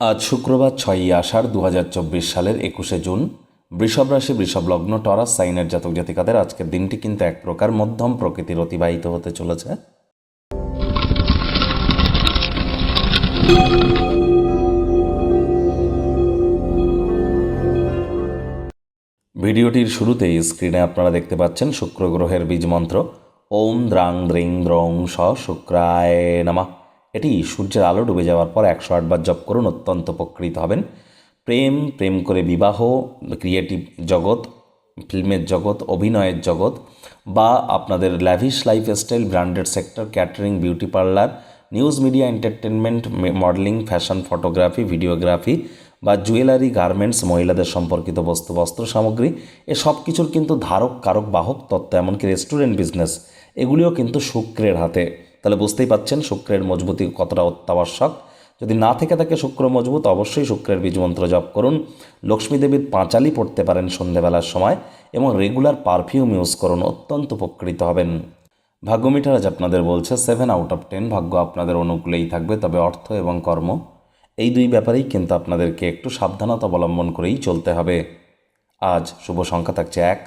আজ শুক্রবার ছয়ই আষাঢ় দু হাজার চব্বিশ সালের একুশে জুন। বৃষভ রাশি, বৃষভ লগ্ন, টরাস, সাইনের জাতক জাতিকাদের আজকের দিনটি কিন্তু এক প্রকার মধ্যম প্রকৃতির অতিবাহিত হতে চলেছে। ভিডিওটির শুরুতেই স্ক্রিনে আপনারা দেখতে পাচ্ছেন শুক্র গ্রহের বীজ মন্ত্র। ওম দ্রাং দ্রিং দ্রং স শুক্রায় নামা। এটি সূর্যের আলো ডুবে যাওয়ার পর একশো আটবার জপ করুন, অত্যন্ত উপকৃত হবেন। প্রেম প্রেম করে বিবাহ ক্রিয়েটিভ জগৎ ফিল্মের জগৎ, অভিনয়ের জগৎ, বা আপনাদের lavish lifestyle branded sector catering beauty parlour news media entertainment modelling fashion photography videography বা জুয়েলারি গার্মেন্টস মহিলাদের সম্পর্কিত বস্তু, বস্ত্র সামগ্রী, এ সব কিছুর কিন্তু ধারক, কারক, বাহক, তত্ত্ব, এমনকি রেস্টুরেন্ট বিজনেস এগুলিও কিন্তু শুক্রের হাতে। তাহলে বুঝতেই পাচ্ছেন শুক্রের মজবুতি কতটা অত্যাবশ্যক। যদি না থেকে থাকে শুক্র মজবুত, অবশ্যই শুক্রের বীজ মন্ত্র জপ করুন। লক্ষ্মী দেবীর পাঁচালি পড়তে পারেন সন্ধেবেলার সময় এবং রেগুলার পারফিউম ইউজ করুন, অত্যন্ত উপকৃত হবেন। ভাগ্য মিটার আজ আপনাদের বলছে সেভেন আউট অফ টেন ভাগ্য আপনাদের অনুকূলেই থাকবে, তবে অর্থ এবং কর্ম, এই দুই ব্যাপারেই কিন্তু আপনাদেরকে একটু সাবধানতা অবলম্বন করেই চলতে হবে। আজ শুভ সংখ্যা থাকছে এক,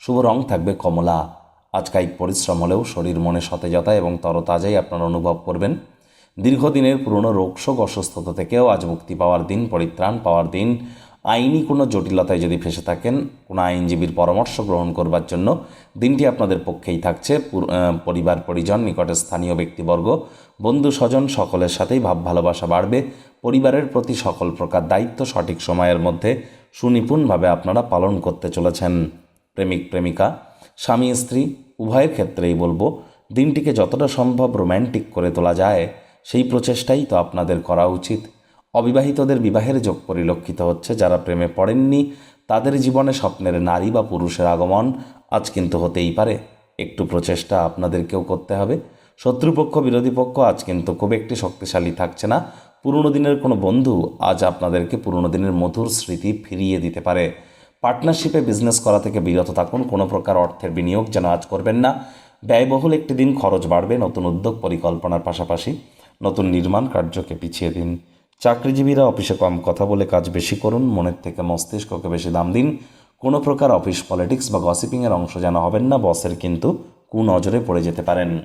শুভ রং থাকবে কমলা। আজ পরিশ্রম হলেও শরীর মনে সতেজতা এবং তরতাজাই আপনারা অনুভব করবেন। দীর্ঘদিনের পুরনো রোগশোক অসুস্থতা থেকেও আজ মুক্তি পাওয়ার দিন, পরিত্রাণ পাওয়ার দিন। আইনি কোনো জটিলতায় যদি ফেসে থাকেন, কোনো আইনজীবীর পরামর্শ গ্রহণ করবার জন্য দিনটি আপনাদের পক্ষেই থাকছে। পরিবার, পরিজন, নিকটে স্থানীয় ব্যক্তিবর্গ, বন্ধু, স্বজন সকলের সাথেই ভাব ভালোবাসা বাড়বে। পরিবারের প্রতি সকল প্রকার দায়িত্ব সঠিক সময়ের মধ্যে সুনিপুণভাবে আপনারা পালন করতে চলেছেন। প্রেমিক, প্রেমিকা, স্বামী, স্ত্রী, উভয়ের ক্ষেত্রেই বলব, দিনটিকে যতটা সম্ভব রোম্যান্টিক করে তোলা যায়, সেই প্রচেষ্টাই তো আপনাদের করা উচিত। অবিবাহিতদের বিবাহের যোগ পরিলক্ষিত হচ্ছে, যারা প্রেমে পড়েননি, তাদের জীবনে স্বপ্নের নারী বা পুরুষের আগমন আজ কিন্তু হতেই পারে। একটু প্রচেষ্টা আপনাদেরকেও করতে হবে। শত্রুপক্ষ, বিরোধী পক্ষ আজ কিন্তু খুব একটি শক্তিশালী থাকছে না। পুরনো দিনের কোনো বন্ধু আজ আপনাদেরকে পুরনো দিনের মধুর স্মৃতি ফিরিয়ে দিতে পারে। পার্টনারশিপে বিজনেস করা থেকে বিরত থাকুন। কোনো প্রকার অর্থের বিনিয়োগ যেন আজ করবেন না। ব্যয়বহুল একটি দিন খরচ বাড়বে। নতুন উদ্যোগ পরিকল্পনার পাশাপাশি নতুন নির্মাণ কার্যকে পিছিয়ে দিন। চাকরিজীবীরা অফিসে কম কথা বলে কাজ বেশি করুন। মনের থেকে মস্তিষ্ককে বেশি দাম দিন। কোনো প্রকার অফিস পলিটিক্স বা গসিপিংয়ের অংশ যেন হবেন না। বসের কিন্তু কুনজরে পড়ে যেতে পারেন।